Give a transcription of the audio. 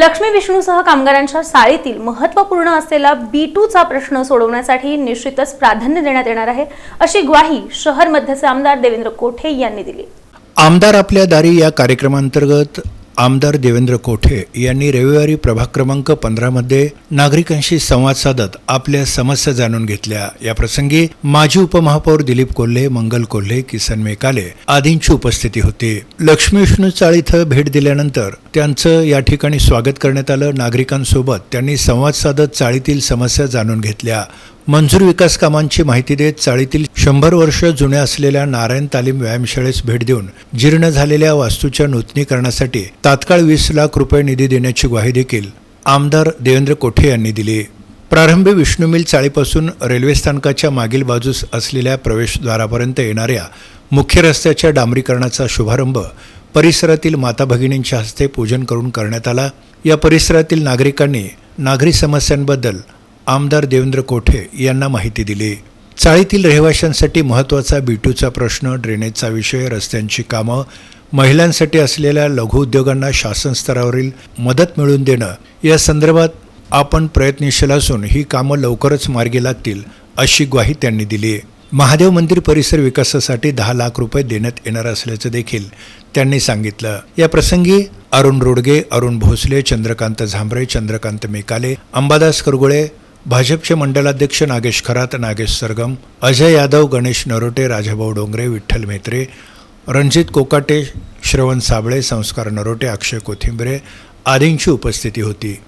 लक्ष्मी विष्णूसह कामगारांच्या साळीतील महत्त्वपूर्ण असलेला बी टूचा प्रश्न सोडवण्यासाठी निश्चितच प्राधान्य देण्यात येणार आहे अशी ग्वाही शहर मध्यचे आमदार देवेंद्र कोठे यांनी दिली. आमदार आपल्या दारी या कार्यक्रमांतर्गत आमदार देवेंद्र कोठे यांनी रविवारी प्रभाग क्रमांक पंधरामध्ये नागरिकांशी संवाद साधत आपल्या समस्या जाणून घेतल्या. या प्रसंगी माजी उपमहापौर दिलीप कोल्हे मंगल कोल्हे किसन मेकाले आदींची उपस्थिती होती. लक्ष्मी विष्णू चाळ इथं भेट दिल्यानंतर त्यांचं या ठिकाणी स्वागत करण्यात आलं. नागरिकांसोबत त्यांनी संवाद साधत चाळीतील समस्या जाणून घेतल्या. मंजूर विकास कामांची माहिती देत चाळीतील शंभर वर्ष जुन्या असलेल्या नारायण तालीम व्यायामशाळेस भेट देऊन जीर्ण झालेल्या वास्तूच्या नूतनीकरणासाठी तात्काळ वीस लाख रुपये निधी देण्याची ग्वाही देखील आमदार देवेंद्र कोठे यांनी दिली. प्रारंभी विष्णू मिल चाळीपासून रेल्वे स्थानकाच्या मागील बाजूस असलेल्या प्रवेशद्वारापर्यंत येणाऱ्या मुख्य रस्त्याच्या डांबरीकरणाचा शुभारंभ परिसरातील माता भगिनींच्या हस्ते पूजन करून करण्यात आला. या परिसरातील नागरिकांनी नागरी समस्यांबद्दल आमदार देवेंद्र कोठे यांना माहिती दिली. चाळीतील रहिवाशांसाठी महत्त्वाचा बीटूचा प्रश्न ड्रेनेजचा विषय रस्त्यांची कामं महिलांसाठी असलेल्या लघुउद्योगांना शासन स्तरावरील मदत मिळवून देणं या संदर्भात आपण प्रयत्नशील असून ही कामं लवकरच मार्गी लागतील अशी ग्वाही त्यांनी दिली महादेव मंदिर परिसर विकासासाठी दहा लाख रुपये देण्यात येणार असल्याचं देखील त्यांनी सांगितलं. या प्रसंगी अरुण रोडगे अरुण भोसले चंद्रकांत झांबरे चंद्रकांत मेकाले अंबादास करगुळे भाजपचे मंडलाध्यक्ष नागेश खरात नागेश सरगम अजय यादव गणेश नरोटे राजाभाऊ डोंगरे विठ्ठल मेत्रे रणजित कोकाटे श्रवण साबळे संस्कार नरोटे अक्षय कोथिंबरे आदींची उपस्थिती होती.